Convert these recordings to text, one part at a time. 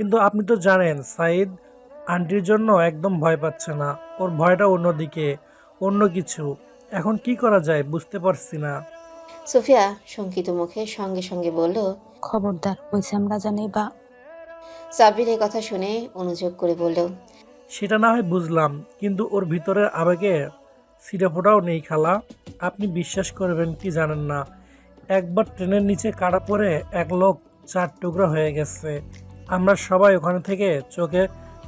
কিন্তু আপনি তো জানেন সাইদ আন্টির জন্য একদম ভয় পাচ্ছে না। ওর ভয়টা অন্যদিকে অন্য কিছু। এখন কি করা যায় বুঝতে পারছি না। সুফিয়া শঙ্কিত মুখে সঙ্গে সঙ্গে বলল খবরদার ওই আমরা জানি বা সাব্বিরের কথা শুনে অনুযোগ করে বলল সেটা না হয় বুঝলাম কিন্তু ওর ভিতরের আবেগে সিটাফোটাও নেই খালা। আপনি বিশ্বাস করবেন কি জানেন না একবার ট্রেনের নিচে কাটা পড়ে এক লোক চার টুকরা হয়ে গেছে। আমরা সবাই ওখানে থেকে চোখে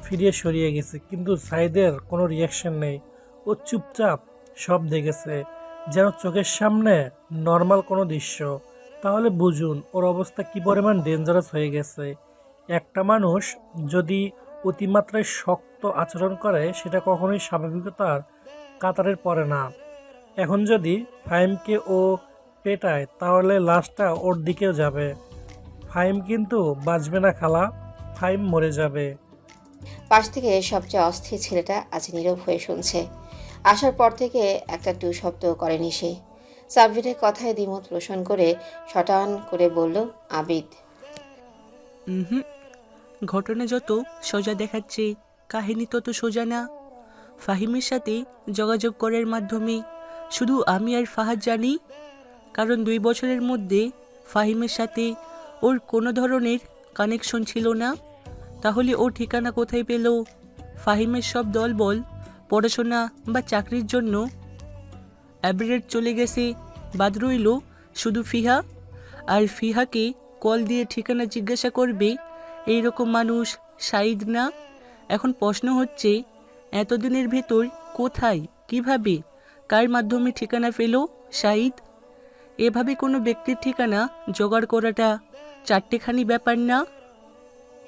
ফিরিয়ে সরিয়ে গেছি, কিন্তু সাইদের কোনো রিয়াকশন নেই। ও চুপচাপ সব দেখেছে, যেন চোখের সামনে নর্মাল কোনো দৃশ্য। তাহলে বুঝুন, ওর অবস্থা কি পরিমাণ ডেঞ্জারাস হয়ে গেছে। একটা মানুষ যদি অতিমাত্রায় শক্ত আচরণ করে, সেটা কখনোই স্বাভাবিকতার কাতারের পড়ে না। এখন যদি ফাইমকে ও পেটায়, তাহলে লাশটা ওর দিকেও যাবে। ফাইম কিন্তু বাঁচবে না খালা ফাইম মরে যাবে। পাশ থেকে সবচেয়ে অস্থির ছেলেটা আজ নীরব হয়ে শুনছে। আসার পর থেকে একটা টু শব্দ করেনি সে। সাব্বিরের কথায় দ্বিমত পোষণ করে শটান করে বলল আবিদ। হুম ঘটনা যত সোজা দেখাচ্ছে কাহিনী তত সোজা না। ফাহিমের সাথে যোগাযোগ করার মাধ্যমে শুধু আমি আর ফাহাদ জানি কারণ দুই বছরের মধ্যে ফাহিমের সাথে ওর কোনো ধরনের কানেকশন ছিল না। তাহলে ও ঠিকানা কোথায় পেল? ফাহিমের সব দলবল পড়াশোনা বা চাকরির জন্য। অ্যাব্রেড চলে গেছে, বাদ রইল শুধু ফিহা। আর ফিহাকে কল দিয়ে ঠিকানা জিজ্ঞাসা করবে এই রকম মানুষ সাইদ না? এখন প্রশ্ন হচ্ছে, এতদিনের ভেতর কোথায়, কীভাবে, কার মাধ্যমে ঠিকানা পেল সাইদ এভাবে কোনো ব্যক্তির ঠিকানা জোগাড় করাটা চারটেখানি ব্যাপার না?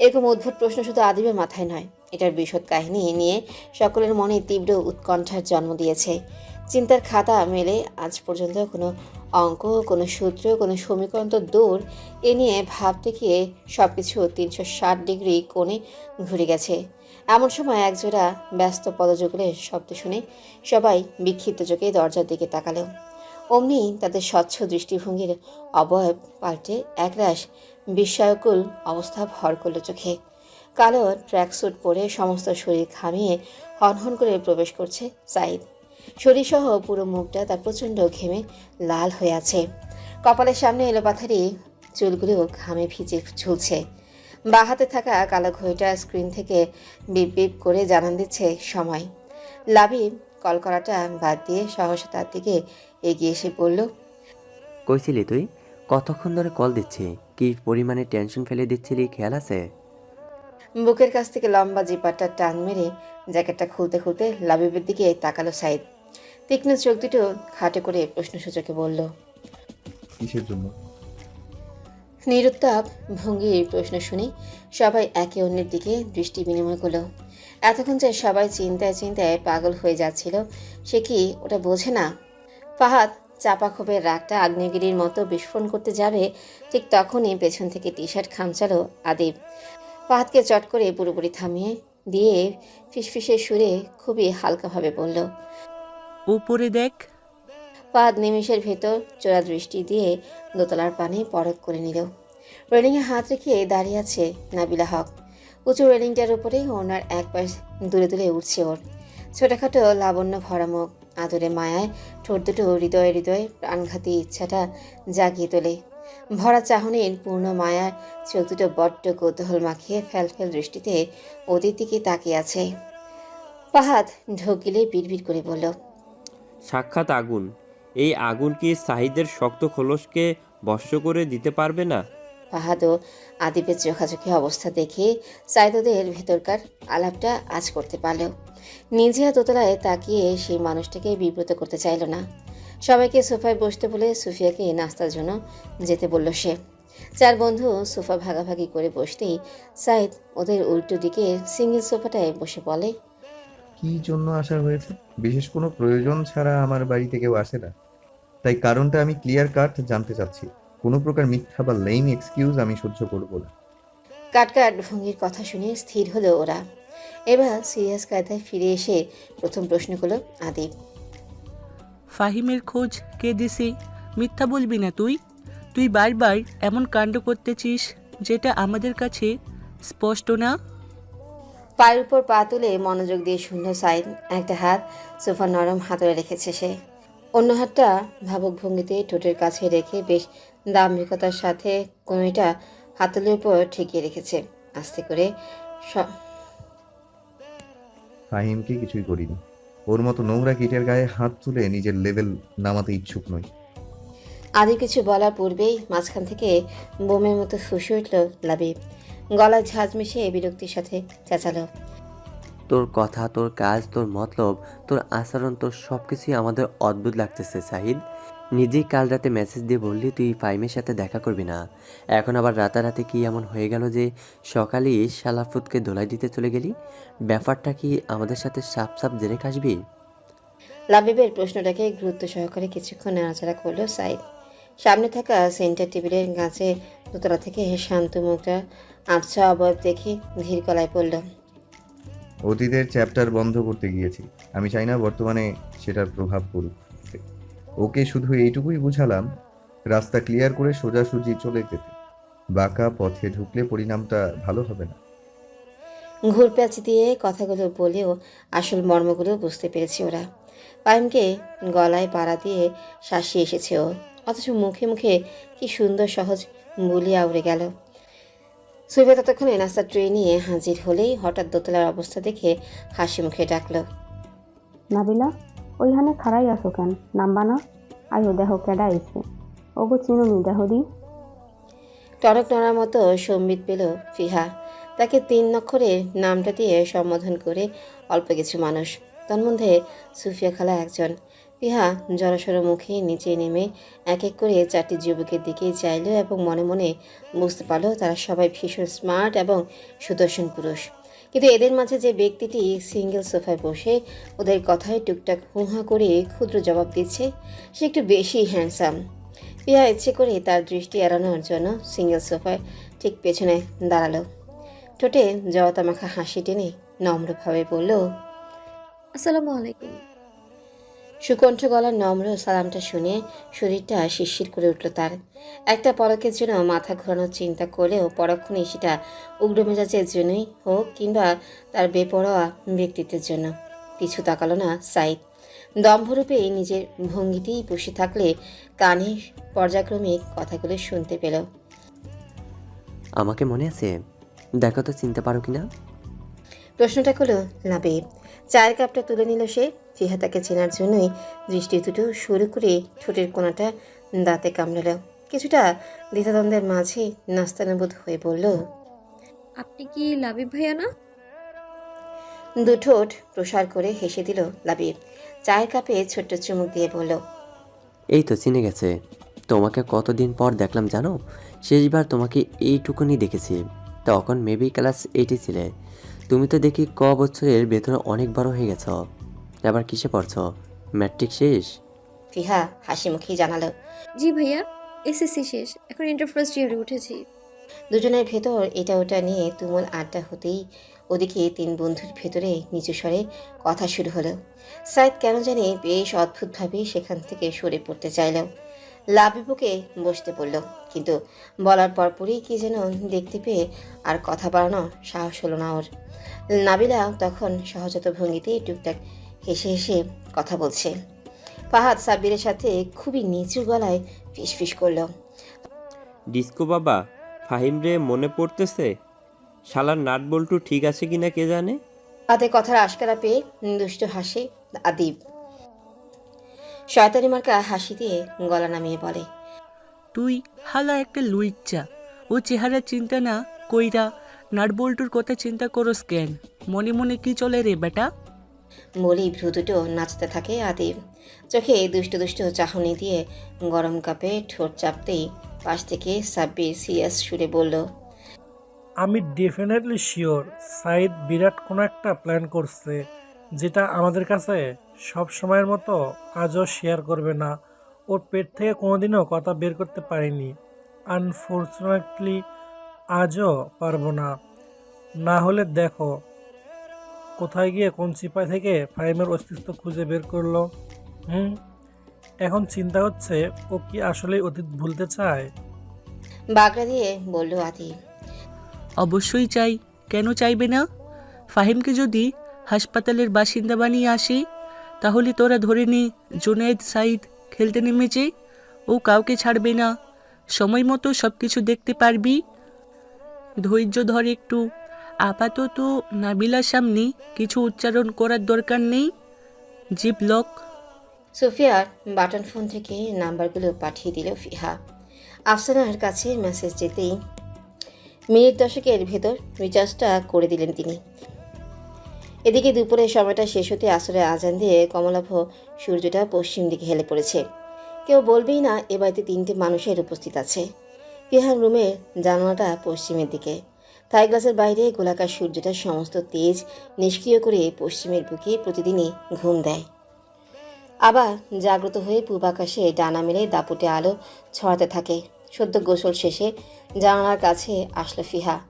এরকম অদ্ভুত প্রশ্ন শুধু আদিবের মাথায় নয়, এটার বিশদ কাহিনী নিয়ে সকলের মনে তীব্র উৎকণ্ঠার জন্ম দিয়েছে। চিন্তার খাতা মেলে আজ পর্যন্ত কোনো অঙ্ক, কোনো সূত্র, কোনো সমীকরণ তো দূর, এ নিয়ে ভাবতে গিয়ে সব কিছু তিনশো ষাট ডিগ্রি কোণে ঘুরে গেছে। এমন সময় একজোড়া ব্যস্ত পদযুগলের শব্দ শুনে সবাই বিক্ষিপ্ত চোখে দরজার দিকে তাকালো। অমনি তাদের স্বচ্ছ দৃষ্টিভঙ্গির অবয়ব পাল্টে একরাশ বিস্ময়কুল অবস্থা ভর করল চোখে। কালো ট্র্যাকস্যুট পরে সমস্ত শরীর ঘামিয়ে হনহন করে প্রবেশ করছে সাইদ। শরীরসহ পুরো মুখটা তার প্রচণ্ড ঘেমে লাল হয়ে আছে। কপালের সামনে এলো পাথারি চুলগুলো ঘামে ভিজে ঝুলছে। বাঁ হাতে থাকা কালো ঘড়িটা স্ক্রিন থেকে বিপ বিপ করে জানান দিচ্ছে সময়। লাবিব কল করাটা বাদ দিয়ে সহসা তার দিকে এগিয়ে এসে বলল কইছিলি তুই? কতক্ষণ ধরে কল দিচ্ছি? কি পরিমাণে টেনশন ফেলে দিচ্ছিলি? খেয়াল আছে? বুকের কাছ থেকে লম্বা জিপারটা টান মেরে জ্যাকেটটা খুলতে খুলতে লাবিবের দিকে তাকালো সাইদ। তীক্ষ্ণ চোখ দুটো খাটে করে প্রশ্নসূচকে বলল কিসের জন্য? নিরুত্তাপ ভঙ্গির প্রশ্ন শুনে সবাই একে অন্যের দিকে দৃষ্টি বিনিময় করল। এতক্ষণ যে সবাই চিন্তায় চিন্তায় পাগল হয়ে যাচ্ছিল সে কি ওটা বোঝে না? ফাহাদ চাপা ক্ষোভের রাগটা আগ্নেয়গিরির মতো বিস্ফোরণ করতে যাবে ঠিক তখনই পেছন থেকে টি শার্ট খামচালো আদিব। ফাহাদকে চট করে পুরোপুরি থামিয়ে দিয়ে ফিসফিসে সুরে খুবই হালকাভাবে বলল উপরে দেখ। পাদ নিমিষের ভেতর চোরা দৃষ্টি দিয়ে দোতলার পানে পরক করে নিল। রেলিংয়ে হাত রেখে দাঁড়িয়ে আছে নাবিলা হক। উঁচু রেলিংটার উপরে ওনার এক পাশ দূরে দূরে উঠছে ওর। ছোটখাটো লাবণ্য ভরা মুখ আদরে মায়ায় ঠোঁট দুটো হৃদয়ে হৃদয়ে প্রাণঘাতী ইচ্ছাটা জাগিয়ে তোলে। ভরা চাহনির পূর্ণ মায়ার চোখ দুটো বড্ড কৌতূহল মাখিয়ে ফেল ফেল দৃষ্টিতে ওদের দিকে তাকিয়ে আছে। পাহাদ ঢোক গিলে বিড়বিড় করে বলল, সাক্ষাৎ আগুন। এই আগুন কি সাহিদের শক্ত খোলসকে বর্ষ করে দিতে পারবে না? ফাহাদ ও আদিবের চোখাচোখি অবস্থা দেখে সাইদদের ভেতরকার আলাপটা আজ করতে পারলেও নিজে আর দোতলায় তাকিয়ে সেই মানুষটাকে বিব্রত করতে চাইল না। সবাইকে সোফায় বসতে বলে সুফিয়াকে নাস্তার জন্য যেতে বলল সে। চার বন্ধু সোফা ভাগাভাগি করে বসতেই সাইদ ওদের উল্টো দিকে সিঙ্গেল সোফাটায় বসে বলে, কি জন্য আসা হয়েছে? বিশেষ কোনো প্রয়োজন ছাড়া আমার বাড়িতে কেউ আসে না। তাই কারণটা আমি ক্লিয়ার কাট জানতে চাচ্ছি। কোনো প্রকার মিথ্যা বা লেইম এক্সকিউজ আমি সহ্য করব না। কাটকাট ভঙ্গির কথা শুনে স্থির হলো ওরা। এবার সিরিয়াস কায়দায় ফিরে এসে প্রথম প্রশ্ন করল আদিব। ফাহিমের খোঁজ কে দিছে? মিথ্যা বলবি না তুই? তুই বারবার এমন কাণ্ড করতেছিস যেটা আমাদের কাছে স্পষ্ট না? পায়ের উপর পা তুলে মনোযোগ দিয়ে শূন্য সাইড একটা হাত সোফার নরম হাতলে রেখেছে সে। অন্য হাতটা ভাবক ভঙ্গিতে ঠোঁটের কাছে রেখে বেশ দাম্ভিকতার সাথে কমিটা হাতলের উপর ঠেকিয়ে রেখেছে। আস্তে করে ফাহিমকে কিছুই করিনি। ওর মতো নোংরা কিটের গায়ে হাত তুলে নিজের লেভেল নামাতে ইচ্ছুক নই। আদি কিছু বলার পূর্বেই মাঝখান থেকে বোমের মতো ফুসে উঠল লাবিব গলায় ঝাঁজ মিশিয়ে বিরক্তির সাথে চেঁচালো। তোর কথা তোর কাজ তোর মতলব তোর আচরণ তোর সব কিছুই আমাদের অদ্ভুত লাগতেছে সাহিদ। নিজেই কাল রাতে মেসেজ দিয়ে বললি তুই ফাইমের সাথে দেখা করবি না। এখন আবার রাতারাতি কি এমন হয়ে গেল যে সকালেই শালাফুতকে ধোলাই দিতে চলে গেলি? ব্যাপারটা কি আমাদের সাথে সাপ সাপ জেনে কাশবি লাবিবের প্রশ্নটাকে গুরুত্ব সহকারে কিছুক্ষণ নাড়াচাড়া করল সাইদ। সামনে থাকা সেন্টার টেবিলের গাছে দোতলা থেকে শান্ত মুখটা আবছা অবয়ব দেখে ধীর গলায় পড়ল অতীতের চ্যাপ্টার বন্ধ করতে গিয়েছি। আমি চাই না বর্তমানে সেটার প্রভাব পড়ুক। ওকে শুধু এইটুকুই বুঝালাম রাস্তা ক্লিয়ার করে সোজাসুজি চলে যেতে। বাঁকা পথে ঢুকলে পরিণামটা ভালো হবে না। ঘুরপ্যাচ দিয়ে কথাগুলো বলেও আসল মর্মগুলো বুঝতে পেরেছে ওরা। পায়েমকে গলায় পাড়া দিয়ে শাসিয়ে এসেছে ও। অথচ মুখে মুখে কি সুন্দর সহজ বলিয়া উড়ে গেল। সুইবে ততক্ষণে নাস্তার ট্রে নিয়ে হাজির হলেই হঠাৎ দোতলার অবস্থা দেখে হাসি মুখে ডাকলো নাবিলা? ওইখানে খাড়াই আছো কেন? নামবা না? আইও দেহ কেডা আইছে ওগো চিনুমি দেহ দি। টনক নড়ার মতো সম্বিত পেল ফিহা। তাকে তিন অক্ষরের নামটা দিয়ে সম্বোধন করে অল্প কিছু মানুষ। তন্মধ্যে সুফিয়া খালা একজন। ফিহা জড়সড় মুখে নিচে নেমে এক এক করে চারটি যুবকের দিকে চাইল এবং মনে মনে বুঝতে পারল তারা সবাই ভীষণ স্মার্ট এবং সুদর্শন পুরুষ। কিন্তু এদের মাঝে যে ব্যক্তিটি সিঙ্গেল সোফায় বসে ওদের কথায় টুকটাক হুহা করে ক্ষুদ্র জবাব দিচ্ছে, সে একটু বেশি হ্যান্ডসাম পিয়া ইচ্ছে করে তার দৃষ্টি এড়ানোর জন্য সিঙ্গেল সোফায় ঠিক পেছনে দাঁড়াল। ঠোঁটে জড়তা মাখা হাসি টেনে নম্রভাবে বলল, আসসালামু আলাইকুম। সুকণ্ঠ গলার নম্র সালামটা শুনে শরীরটা শিরশির করে উঠল তার। একটা পলকের জন্য মাথা ঘোরানোর চিন্তা করলেও পরক্ষণে সেটা উগ্র মেজাজের জন্যই হোক কিংবা তার বেপরোয়া ব্যক্তিত্বের জন্য। পিছু তাকালো না সাইদ। দম্ভরূপে নিজের ভঙ্গিতেই বসে থাকলে কানে পর্যায়ক্রমিক কথাগুলো শুনতে পেল। আমাকে মনে আছে দেখো তো চিনতে পারো কি না প্রশ্নটা করল না লাবে চায়ের কাপটা তুলে নিল সে। ফিহা তাকে চেনার জন্যই দৃষ্টি দুটো শুরু করে ঠোঁটের কোনাটা দাঁতে কামড়াল। কিছুটা দ্বিধাদ্বন্দ্বের মাঝে নাস্তানাবোধ হয়ে বলল আপনি কি লাবিব ভাইয়া না? দু ঠোঁট প্রসার করে হেসে দিল লাবিব। চায়ের কাপে ছোট্ট চুমুক দিয়ে বলল এই তো চিনে গেছে। তোমাকে কতদিন পর দেখলাম জানো? শেষবার তোমাকে এইটুকুনি দেখেছি। তখন মেবি ক্লাস এইটে ছিলে। তুমি তো দেখি ক বছরের ভেতরে অনেক বড় হয়ে গেছ। আবার কিসে পড়ছ? ম্যাট্রিক শেষ? ফিহা হাসি মুখেই জানালো। জি ভাইয়া এসএসসি শেষ এখন ইন্টার ফার্স্ট ইয়ারে উঠেছি। দুজনের ভেতর এটা ওটা নিয়ে তুমুল আড্ডা হতেই ওদিকে তিন বন্ধুর ভেতরে নিচু স্বরে কথা শুরু হলো। সাইদ কেন জানি বেশ অদ্ভুতভাবেই সেখান থেকে সরে পড়তে চাইল। লাবিবুকে বসতে বলল কিন্তু বলার পরপরই কি যেন দেখতে পেয়ে আর কথা বাড়ানো সাহস হলো না ওর। নাবিলা তখন সহজাত ভঙ্গিতেই টুকটাক হেসে হেসে কথা বলছে। ফাহাদ সাব্বিরের সাথে খুবই নিচু গলায় ফিসফিস করল। ডিস্কো বাবা ফাহিম রে মনে পড়তেছে? শালার নাট বল্টু ঠিক আছে কিনা কে জানে? হাতে কথার আশকারা পেয়ে দুষ্ট হাসে আদিব। শয়তানি মার্কা হাসি দিয়ে গলা নামিয়ে বলে তুই হালা একটা লুইচ্চা ও চেহারা চিন্তা না কইরা নাটবল্টুর কথা চিন্তা করস কেন? মনে মনে কি চলে রে বেটা? বলি ভ্রু দুটো নাচতে থাকে আদিব চোখে দুষ্ট দুষ্ট চাহনি দিয়ে গরম কাপে ঠোঁট চাপতেই পাশ থেকে সাব্বির সিরিয়াস সুরে বলল, আমি ডেফিনেটলি শিওর সাইদ বিরাট কোনো একটা প্ল্যান করছে যেটা আমাদের কাছে সব সময়ের মতো আজও শেয়ার করবে না। ওর পেট থেকে কোনোদিনও কথা বের করতে পারিনি। আনফর্চুনেটলি আজও পারব না। না হলে দেখো কোথায় গিয়ে কোন সিপাই থেকে ফাইমের অস্তিত্ব খুঁজে বের করল? হুম? এখন চিন্তা হচ্ছে ও কি আসলে অতীত ভুলতে চায়? বাগড়া দিয়ে বলল আদিব অবশ্যই চাই। কেন চাইবে না? ফাহিমকে যদি হাসপাতালের বাসিন্দা বানিয়ে আসি তাহলে তোরা ধরে নে জুনায়েদ সাইদ খেলতে নেমেছে ও কাউকে ছাড়বে না। সময় মতো সব কিছু দেখতে পারবি। ধৈর্য ধর একটু। আপাতত নাবিলার সামনে কিছু উচ্চারণ করার দরকার নেই। Zip lock. সোফিয়ার বাটন ফোন থেকে নাম্বারগুলো পাঠিয়ে দিল ফিহা। আফসানার কাছে মেসেজ যেতেই মিনিট দশকের ভেতর রিচার্জটা করে দিলেন তিনি। এদিকে দুপুরের সময়টা শেষ হতে আসরে আজান দিয়ে কমলাভ সূর্যটা পশ্চিম দিকে হেলে পড়েছে। কেউ বলবেই না, এ বাড়িতে তিনটে মানুষের উপস্থিত আছে। ফিহার রুমের জানালাটা পশ্চিমের দিকে। থাই গ্লাসের বাইরে গোলাকার সূর্যটা সমস্ত তেজ নিষ্ক্রিয় করে পশ্চিমের বুকে প্রতিদিনই ঘুম দেয়। আবার জাগ্রত হয়ে পূর্বাকাশে ডানা মেলে দাপুটে আলো ছড়াতে থাকে। সদ্য গোসল শেষে জানালার কাছে আসলো ফিহা।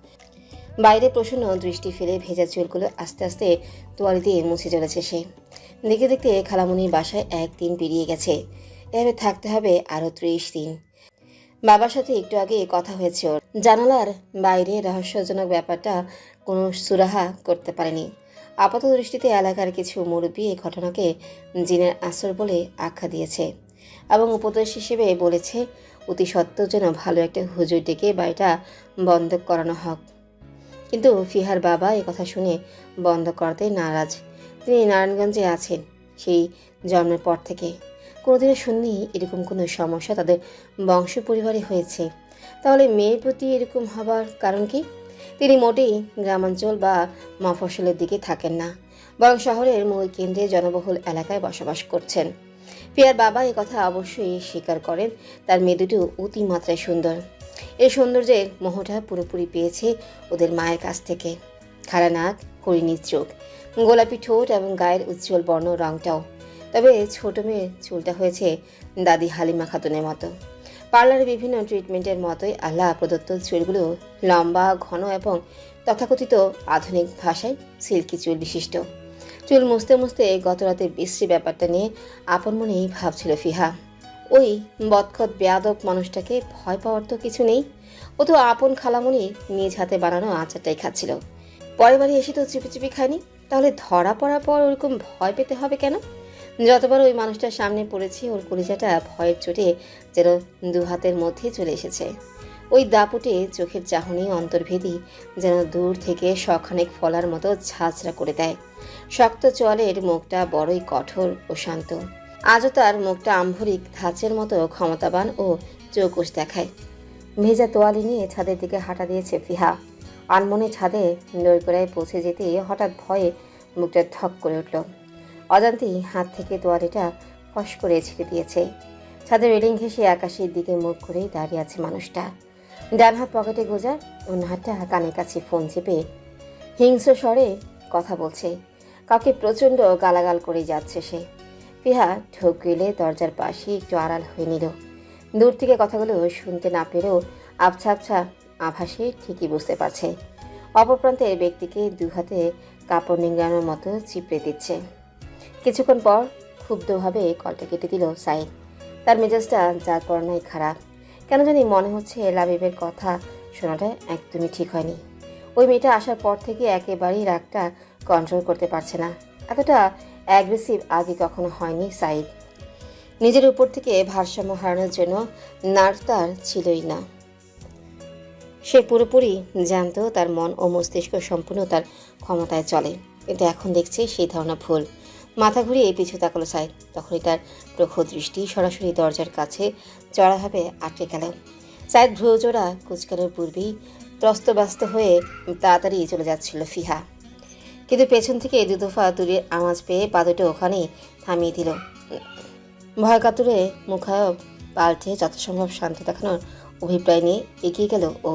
বাইরে প্রসন্ন দৃষ্টি ফেলে ভেজা চুলগুলো আস্তে আস্তে তোয়ালি দিয়ে মুছে চলেছে সে। দেখতে দেখতে খালামুনির বাসায় একদিন পেরিয়ে গেছে। এভাবে থাকতে হবে আরও ত্রিশ দিন। বাবার সাথে একটু আগে কথা হয়েছে ওর। জানালার বাইরে রহস্যজনক ব্যাপারটা কোনো সুরাহা করতে পারেনি। আপাত দৃষ্টিতে এলাকার কিছু মুরব্বী এই ঘটনাকে জিনের আসর বলে আখ্যা দিয়েছে এবং উপদেশ হিসেবে বলেছে, অতি সত্ত্বেও যেন ভালো একটা হুজুর ডেকে বাড়িটা বন্ধ করানো হোক। কিন্তু ফিহার বাবা এ কথা শুনে বন্ধ করাতে নারাজ। তিনি নারায়ণগঞ্জে আছেন সেই জন্মের পর থেকে। কোনোদিনও শুননি এরকম কোনো সমস্যা তাদের বংশ পরিবারে হয়েছে। তাহলে মেয়ের প্রতি এরকম হবার কারণ কি? তিনি মোটেই গ্রামাঞ্চল বা মফস্বলের দিকে থাকেন না, বরং শহরের মূল কেন্দ্রে জনবহুল এলাকায় বসবাস করছেন। পিয়ার বাবা কথা অবশ্যই স্বীকার করেন, তার মেয়ে দুটো অতিমাত্রায় সুন্দর। এই সৌন্দর্যের মোহটা পুরোপুরি পেয়েছে ওদের মায়ের কাছ থেকে। খাড়া নাক, হরিণীর চোখ, গোলাপি ঠোঁট এবং গায়ের উজ্জ্বল বর্ণ রংটাও। তবে ছোট মেয়ের চুলটা হয়েছে দাদি হালিমা খাতুনের মতো। পার্লারে বিভিন্ন ট্রিটমেন্টের মতোই আল্লাহ প্রদত্ত চুলগুলো লম্বা, ঘন এবং তথাকথিত আধুনিক ভাষায় সিল্কি চুল বিশিষ্ট। চুল মুছতে মুছতে গত রাতে বিশ্রী ব্যাপারটা নিয়ে আপন মনেই ভাবছিল ফিহা। ওই বৎখত বেয়াদব মানুষটাকে ভয় পাওয়ার তো কিছু নেই। ও তো আপন খালামুনি নিজ হাতে বানানো আচারটাই খাচ্ছিল। পরের বাড়ি এসে তো চিপি চিপি খায়নি। তাহলে ধরা পড়ার পর ওরকম ভয় পেতে হবে কেন? যতবার ওই মানুষটার সামনে পড়েছি, ওর কলিজাটা ভয়ের চোটে যেন দু হাতের মধ্যে চলে এসেছে। ওই দাপুটে চোখের চাহনি, অন্তর্ভেদী যেন দূর থেকে শখানেক ফলার মতো ঝাঁঝরা করে দেয়। শক্ত চোয়ালের মুখটা বড়ই কঠোর ও শান্ত। আজও তার মুখটা আম্ভরিক ধাঁচের মতো ক্ষমতাবান ও চৌকুশ দেখায়। ভেজা তোয়ালি নিয়ে ছাদের দিকে হাঁটা দিয়েছে ফিহা। আনমনে ছাদে নৈকড়ায় পৌঁছে যেতে হঠাৎ ভয়ে মুখটা ঠক করে উঠল। অজান্তেই হাত থেকে তোয়ালিটা ফস করে ছেড়ে দিয়েছে। ছাদের রেলিং ঘেঁষে আকাশের দিকে মুখ করেই দাঁড়িয়ে আছে মানুষটা। ডান হাত পকেটে গোজা, অন্য হাতটা কানের কাছে ফোন চেপে হিংস্র স্বরে কথা বলছে। কাউকে প্রচণ্ড গালাগাল করে যাচ্ছে সে। পিহা ঢোক গেলে দরজার পাশে একটু আড়াল হয়ে নিল। দূর থেকে কথাগুলো শুনতে না পেরেও আবছা আবছা আভাসে ঠিকই বুঝতে পারছে। অপর প্রান্তের ব্যক্তিকে দু হাতে কাপড় নিংড়ানোর মতো চিপড়ে দিচ্ছে। কিছুক্ষণ পর ক্ষুব্ধভাবে কলটা কেটে দিল সাইদ তার মেজাজটা যার পরনাই খারাপ। কেন জানি মনে হচ্ছে লাবিবের কথা শোনাটা একদমই ঠিক হয়নি। ওই মেয়েটা আসার পর থেকে একেবারেই রাগটা কন্ট্রোল করতে পারছে না। এতটা অ্যাগ্রেসিভ আগে কখনো হয়নি সাইদ নিজের উপর থেকে ভারসাম্য হারানোর জন্য নার্ভ তার ছিলই না। সে পুরোপুরি জানতো তার মন ও মস্তিষ্ক সম্পূর্ণ তার ক্ষমতায় চলে। কিন্তু এখন দেখছে সেই ধারণা ভুল। মাথা ঘুরিয়ে পিছু তাকালো সাইদ তখনই তার প্রখর দৃষ্টি সরাসরি দরজার কাছে চড়াভাবে আটকে গেল। সাইদ ভ্রুজোড়া কুচকানোর পূর্বেই ত্রস্তব্যস্ত হয়ে তাড়াতাড়ি চলে যাচ্ছিল ফিহা। কিন্তু পেছন থেকে দু দফা দূরের আওয়াজ পেয়ে পা দুটো ওখানেই থামিয়ে দিল। ভয় কাতুরে মুখায়ব পাল্টে যথাসম্ভব শান্ত দেখানোর অভিপ্রায় নিয়ে এগিয়ে গেল ও।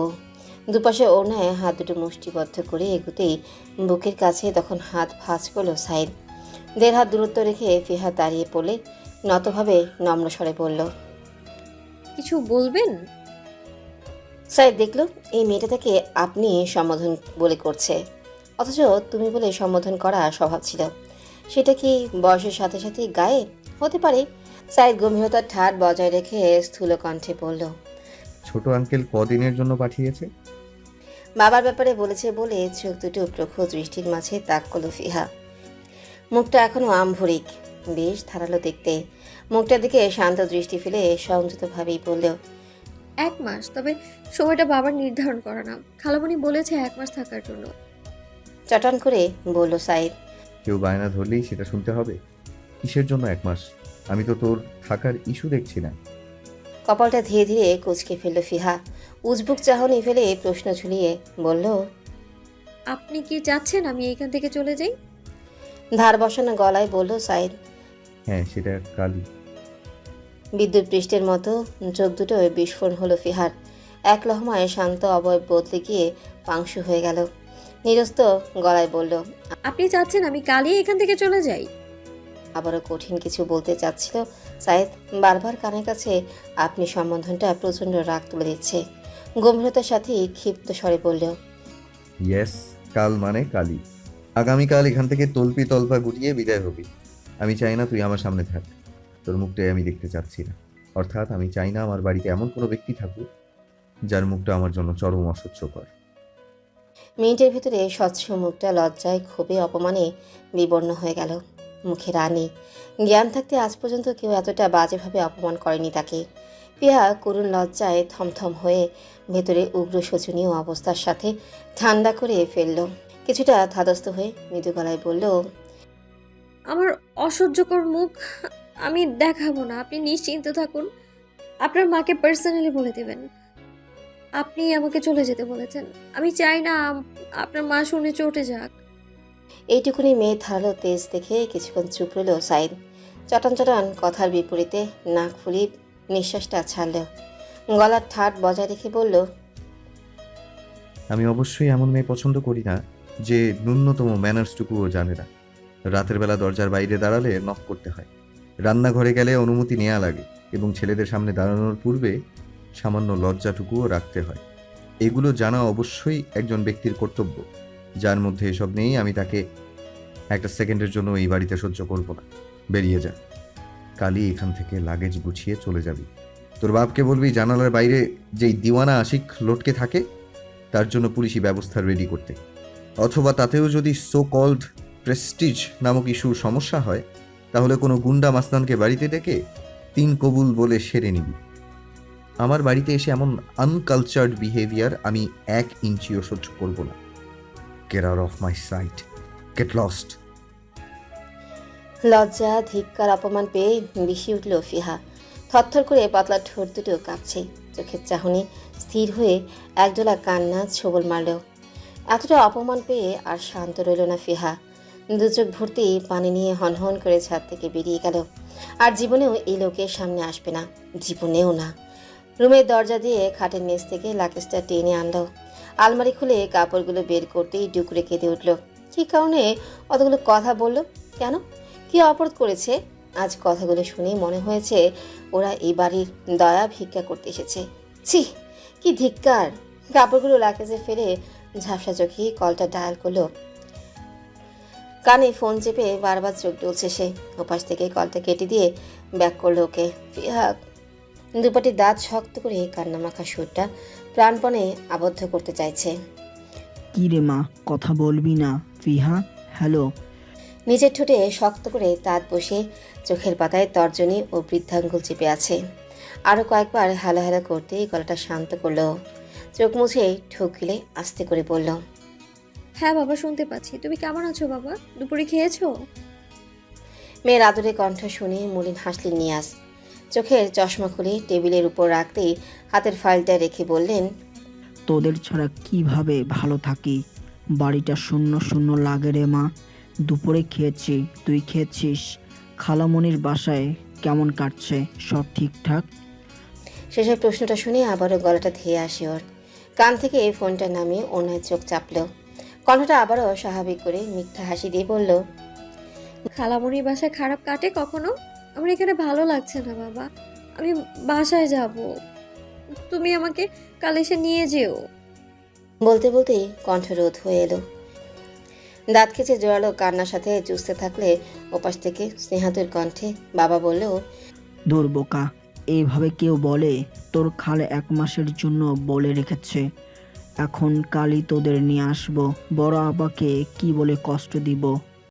দুপাশে ওড়নায় হাত দুটো মুষ্টিবদ্ধ করে এগুতেই বুকের কাছে তখন হাত ভাঁজ করল সাইদ দেড় হাত দূরত্ব রেখে ফিহা দাঁড়িয়ে পড়লে নতভাবে নম্র স্বরে বলল কিছু বলবেন? সাইদ দেখল এই মেয়েটা থেকে আপনি সম্বোধন বলে করছে। অথচ তুমি বলে সম্বোধন করা স্বভাব ছিল। সেটা কি বয়সের সাথে সাথে গায়ে? হতে পারে। সাইদ গম্ভীরতার ঠাট বজায় রেখে স্থূল কণ্ঠে বলল ছোট আঙ্কেল কদিনের জন্য পাঠিয়েছে? বাবার ব্যাপারে বলেছে বলে চোখ দুটো প্রখর দৃষ্টির মাঝে তাক করল ফিহা মুখটা এখনও আমভরিক। বেশ ধারালো দেখতে। মুখটার দিকে শান্ত দৃষ্টি ফেলে সংযতভাবেই বলল এক মাস তবে সময়টা বাবার নির্ধারণ করা না। খালামণি বলেছে এক মাস থাকার জন্য। চটান করে বলল সাইদ কেউ বায়না ধরলেই সেটা শুনতে হবে। কিসের জন্য এক মাস? আমি তো তোর থাকার ইস্যু দেখছি না কপালটা ধীরে ধীরে কুচকে ফেলল ফিহা। উজবুক চাহনি ফেলে প্রশ্ন ঝুলিয়ে বলল আপনি কি চাচ্ছেন আমি এখান থেকে চলে যাই? ধার বসানো গলায় বলল সাইদ। হ্যাঁ সেটা কালই। বিদ্যুৎ পৃষ্ঠের মতো চোখ দুটোয় বিস্ফোরণ হলো ফিহার। এক লহমায় শান্ত অবয়ব বদলে গিয়ে পাংশু হয়ে গেল। নিরস্ত গলায় বলল আপনি চাচ্ছেন আমি কালই এখান থেকে চলে যাই। আবারও কঠিন কিছু বলতে চাচ্ছিল সাইদ। বারবার কানের কাছে আপনি সম্বোধনটা প্রচণ্ড রাগ তুলে দিচ্ছে। গম্ভীরতার সাথে ক্ষিপ্ত স্বরে বলল ইয়েস কাল মানে কালই। আগামীকাল এখান থেকে তলপি তলপা গুটিয়ে বিদায় হবি। আমি চাই না তুই আমার সামনে থাক। তোর মুখটাই আমি দেখতে চাচ্ছি না। অর্থাৎ আমি চাই না আমার বাড়িতে এমন কোনো ব্যক্তি থাকুক, যার মুখটা আমার জন্য চরম অসহ্যকর। মিনিটের ভিতরে স্বচ্ছ মুখটা লজ্জায় ক্ষোভে অপমানে বিবর্ণ হয়ে গেল মুখে রানী। জ্ঞান থাকতে আজ পর্যন্ত কেউ এতটা বাজেভাবে অপমান করেনি তাকে। পিয়া করুণ লজ্জায় থমথম হয়ে ভেতরে উগ্র শোচনীয় অবস্থার সাথে ঠান্ডা করে ফেলল। কিছুটা ধাদস্ত হয়ে মৃদু গলায় বলল আমার অসহ্যকর মুখ আমি দেখাবো না। আপনি নিশ্চিন্ত থাকুন। আপনার মাকে পার্সোনালি বলে দেবেন। আপনি আমাকে চলে যেতে বলেছেন। আমি চাই না আপনার মা শুনে চটে যাক। এইটুকুনি মেয়ে ধারালো তেজ দেখে কিছুক্ষণ চুপ রইল সাইদ। চটান চটান কথার বিপরীতে নাক ফুলি নিঃশ্বাসটা ছাড়ল। গলার ঠাট বজায় রেখে বলল আমি অবশ্যই এমন মেয়ে পছন্দ করি না। যে ন্যূনতম ম্যানার্সটুকুও জানে না। রাতের বেলা দরজার বাইরে দাঁড়ালে নক করতে হয়। রান্নাঘরে গেলে অনুমতি নেওয়া লাগে এবং ছেলেদের সামনে দাঁড়ানোর পূর্বে সামান্য লজ্জাটুকুও রাখতে হয়। এগুলো জানা অবশ্যই একজন ব্যক্তির কর্তব্য। যার মধ্যে এসব নেই, আমি তাকে একটা সেকেন্ডের জন্য এই বাড়িতে সহ্য করব না। বেরিয়ে যা। কালই এখান থেকে লাগেজ গুছিয়ে চলে যাবি। তোর বাপকে বলবি, জানালার বাইরে যেই দিওয়ানা আশিক লটকে থাকে, তার জন্য পুলিশি ব্যবস্থা রেডি করতে। অথবা তাতেও যদি সো কল্ড প্রেস্টিজ নামক ইস্যুর সমস্যা হয়, তাহলে কোনো গুন্ডা মাস্তানকে বাড়িতে ডেকে তিন কবুল বলে সেরে নিবি। আমার বাড়িতে এসে এমন আনকালচার্ড বিহেভিয়ার আমি এক ইঞ্চিও সহ্য করব না। Get out of my sight get lost লজ্জা, ধিক্কার, অপমান পেয়ে বিষি উঠল ফিহা। থরথর করে পাতলা ঠোঁট দুটো কাঁপছে। চোখের চাহনি স্থির হয়ে একদোলা কান্না ছবল মারল এতটা অপমান পেয়ে আর শান্ত রইল না ফিহা। দু চোখ ভর্তি পানি নিয়ে হনহন করে ছাদ থেকে বেরিয়ে গেল। আর জীবনেও এই লোকের সামনে আসবে না, জীবনেও না। রুমের দরজা দিয়ে খাটের নিচ থেকে লাকেজটা টেনে আনলো। আলমারি খুলে কাপড়গুলো বের করতেই ডুকরে কেঁদে উঠল। কী কারণে অতগুলো কথা বলল? কেন? কি অপরাধ করেছে? আজ কথাগুলো শুনেই মনে হয়েছে ওরা এই বাড়ির দয়া ভিক্ষা করতে এসেছে। ছি, কি ধিক্কার! কাপড়গুলো লাকেজে ফেলে ঝাপসা চোখে কলটা ডায়াল করল। কানে ফোন চেপে বারবার চোখ ডলছে সে। ওপাশ থেকে কলটা কেটে দিয়ে ব্যাক করল ওকে। ফিহা দুপাটি দাঁত শক্ত করে কান্নামাখা সুরটা প্রাণপণে আবদ্ধ করতে চাইছে। কি রে মা কথা বলবি না। ফিহা হ্যালো। নিজের ঠোঁটে শক্ত করে তাঁত বসে চোখের পাতায় তর্জনী ও বৃদ্ধাঙ্গুল চেপে আছে। আরও কয়েকবার হেলা হেলা করতেই গলাটা শান্ত করল। চোখ মুছে ঠোক গিলে আস্তে করে বলল হ্যাঁ বাবা শুনতে পাচ্ছি। তুমি কেমন আছো বাবা? দুপুরে খেয়েছো? মেয়ের আদরে কণ্ঠ শুনে মলিন হাসলেন নিয়াজ। চোখের চশমা খুলে টেবিলের উপর রাখতেই হাতের ফাইলটা রেখে বললেন তোদের ছাড়া কীভাবে ভালো থাকি? বাড়িটা শূন্য শূন্য লাগে রে মা। দুপুরে খেয়েছি তুই খেয়েছিস। খালামনির বাসায় কেমন কাটছে? সব ঠিকঠাক? শেষের প্রশ্নটা শুনে আবারও গলাটা ধেয়ে আসে ওর। কান থেকে এই ফোনটা নামিয়ে অন্যের চোখ চাপল। কণ্ঠটা আবারও স্বাভাবিক করে মিথ্যা হাসি দিয়ে বলল খালামণির বাসায় খারাপ কাটে কখনো? আমার এখানে ভালো লাগছে না বাবা। আমি বাসায় যাব। তুমি আমাকে কাল এসে নিয়ে যেও। বলতে বলতেই কণ্ঠরোধ হয়ে এলো। দাঁত খেচে জোরালো কান্নার সাথে চুষতে থাকলে ওপাশ থেকে স্নেহাতুর কণ্ঠে বাবা বলল দূর বোকা এইভাবে কেউ বলে, তোর খালে এক মাসের জন্য বলে রেখেছে। এখন কালই তোদের নিয়ে আসব। বড় আবাকে কি বলে কষ্ট দিব?